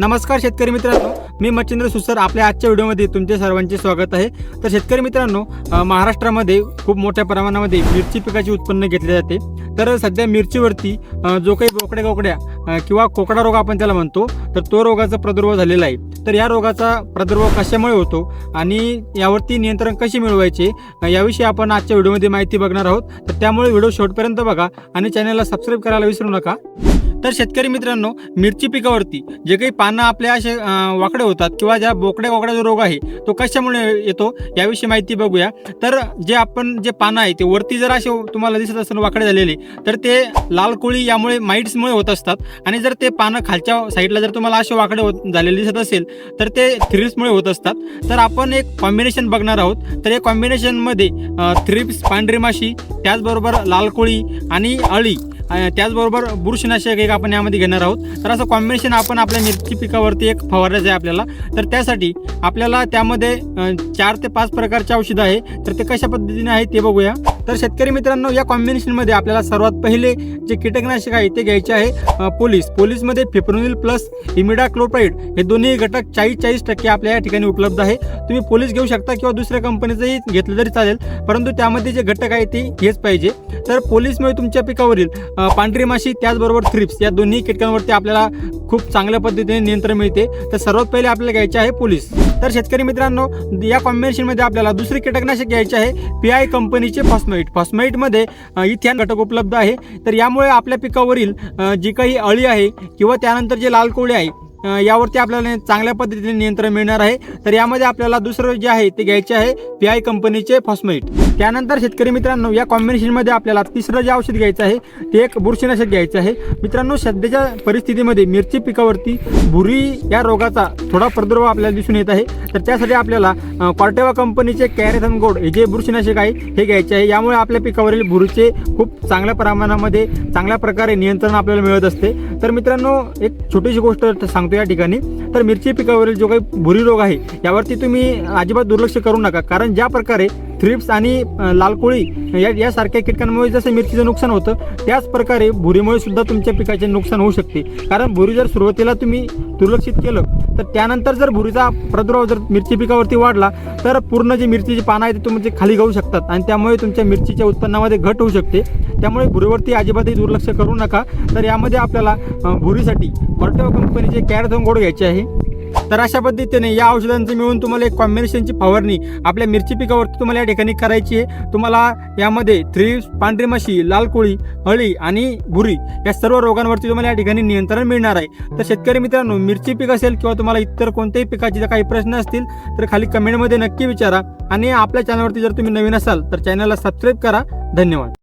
नमस्कार शेतकरी मित्रांनो मी मच्छिंद्र सुसर आपल्या आजच्या व्हिडिओमध्ये तुमचे सर्वांचे स्वागत आहे. तर शेतकरी मित्रांनो महाराष्ट्रामध्ये खूप मोठ्या प्रमाणामध्ये मिरची पिकाचे उत्पन्न घेतले जाते. तर सध्या मिरचीवरती जो काही बोकड्या गोकड्या किंवा कोकडा रोग आपण त्याला म्हणतो तर तो रोगाचा प्रादुर्भाव झालेला आहे. तर या रोगाचा प्रादुर्भाव कशामुळे होतो आणि यावरती नियंत्रण कसे मिळवायचे याविषयी आपण आजच्या व्हिडिओमध्ये माहिती बघणार आहोत. तर त्यामुळे व्हिडिओ शेवटपर्यंत बघा आणि चॅनलला सबस्क्राईब करायला विसरू नका. तर शेतकरी मित्रांनो मिरची पिकावरती जे काही पानं आपल्या असे वाकडे होतात किंवा ज्या बोकड्या वाकड्या जो रोग आहे तो कशामुळे येतो याविषयी माहिती बघूया. तर जे आपण जे पानं आहे ते वरती जर असे तुम्हाला दिसत असताना वाकडे झालेले तर ते लाल कोळी यामुळे माइट्समुळे होत असतात. आणि जर ते पानं खालच्या साईडला जर तुम्हाला असे वाकडे होत झालेले दिसत असेल तर ते थ्रिप्समुळे होत असतात. तर आपण एक कॉम्बिनेशन बघणार आहोत. तर या कॉम्बिनेशनमध्ये थ्रिप्स पांढरी माशी त्याचबरोबर लाल कोळी आणि अळी त्याचबरोबर बुरशीनाशक एक आपण यामध्ये घेणार आहोत. तर असं कॉम्बिनेशन आपण आपल्या मिरची पिकावरती एक फवारायचं आहे आपल्याला. तर त्यासाठी आपल्याला त्यामध्ये चार ते पाच प्रकारचे औषधं आहे. तर ते कशा पद्धतीने आहे ते बघूया. तर शेतकरी मित्रांनो या कॉम्बिनेशनमध्ये आपल्याला सर्वात पहिले जे कीटकनाशक आहे ते घ्यायचे आहे पोलीस. पोलीसमध्ये फिप्रोनिल प्लस इमिडा क्लोप्राईड हे दोन्ही घटक चाळीस चाळीस टक्के आपल्या या ठिकाणी उपलब्ध आहे. तुम्ही पोलीस घेऊ शकता किंवा दुसऱ्या कंपनीचंही घेतलं तरी चालेल परंतु त्यामध्ये जे घटक आहे ते हेच पाहिजे. तर पोलीसमुळे तुमच्या पिकावरील पांढरी माशी त्याचबरोबर थ्रिप्स या दोन्ही कीटकांवरती आपल्याला खूप चांगल्या पद्धतीने नियंत्रण मिळते. तर सर्वात पहिले आपल्याला घ्यायचे आहे पोलीस. तर शेतकरी मित्रांनो या कॉम्बिनेशनमध्ये आपल्याला दुसरे कीटकनाशक घ्यायचे आहे पी आय कंपनीचे फॉस्मेट फॉस्माईटमध्ये फॉस्मेटमध्ये इथ्यान घटक उपलब्ध आहे. तर यामुळे आपल्या पिकावरील जी काही अळी आहे किंवा त्यानंतर जे लाल कोळी आहे यावरती आपल्याला चांगल्या पद्धतीने नियंत्रण मिळणार आहे. तर यामध्ये आपल्याला दुसरं जे आहे ते घ्यायचे आहे पी आय कंपनीचे फॉस्माईट त्यानंतर शेतकरी मित्रांनो या कॉम्बिनेशनमध्ये आपल्याला तिसरं जे औषध घ्यायचं आहे ते एक बुरशीनाशक घ्यायचं आहे. मित्रांनो सध्याच्या परिस्थितीमध्ये मिरची पिकावरती भुरी या रोगाचा थोडा प्रादुर्भाव आपल्याला दिसून येत आहे. तर त्यासाठी आपल्याला कॉर्टेवा कंपनीचे कॅरेथन गोड हे जे बुरशीनाशक आहे हे घ्यायचे आहे. यामुळे आपल्या पिकावरील भुरीचे खूप चांगल्या प्रमाणामध्ये चांगल्या प्रकारे नियंत्रण आपल्याला मिळत असते. तर मित्रांनो एक छोटीशी गोष्ट सांगतो या ठिकाणी. तर मिरची पिकावरील जो काही भुरी रोग आहे यावरती तुम्ही अजिबात दुर्लक्ष करू नका. कारण ज्या प्रकारे थ्रिप्स आणि अ, लाल कोळी या यासारख्या कीटकांमुळे जसं मिरचीचं नुकसान होतं त्याच प्रकारे भुरीमुळे सुद्धा तुमच्या पिकाचे नुकसान होऊ शकते. कारण भुरी जर सुरुवातीला तुम्ही दुर्लक्षित केलं तर त्यानंतर जर भुरीचा प्रादुर्भाव जर मिरची पिकावरती वाढला तर पूर्ण जे मिरचीची पानं आहेत ते तुमचे खाली गाऊ शकतात आणि त्यामुळे तुमच्या मिरचीच्या उत्पन्नामध्ये घट होऊ शकते. त्यामुळे भुरीवरती अजिबातही दुर्लक्ष करू नका. तर यामध्ये आपल्याला भुरीसाठी कॉर्टेवा कंपनीचे कॅरेथॉन गोड घ्यायचे आहे. तर अशा पद्धतीने या औषधांचं मिळून तुम्हाला एक कॉम्बिनेशनची फवारणी आपल्या मिरची पिकावरती तुम्हाला या ठिकाणी करायची आहे. तुम्हाला यामध्ये थ्री पांढरी माशी लाल कोळी हळी आणि भुरी या सर्व रोगांवरती तुम्हाला या ठिकाणी नियंत्रण मिळणार आहे. तर शेतकरी मित्रांनो मिरची पीक असेल किंवा तुम्हाला इतर कोणत्याही पिकाचे जर काही प्रश्न असतील तर खाली कमेंटमध्ये नक्की विचारा. आणि आपल्या चॅनलवरती जर तुम्ही नवीन असाल तर चॅनलला सबस्क्राईब करा. धन्यवाद.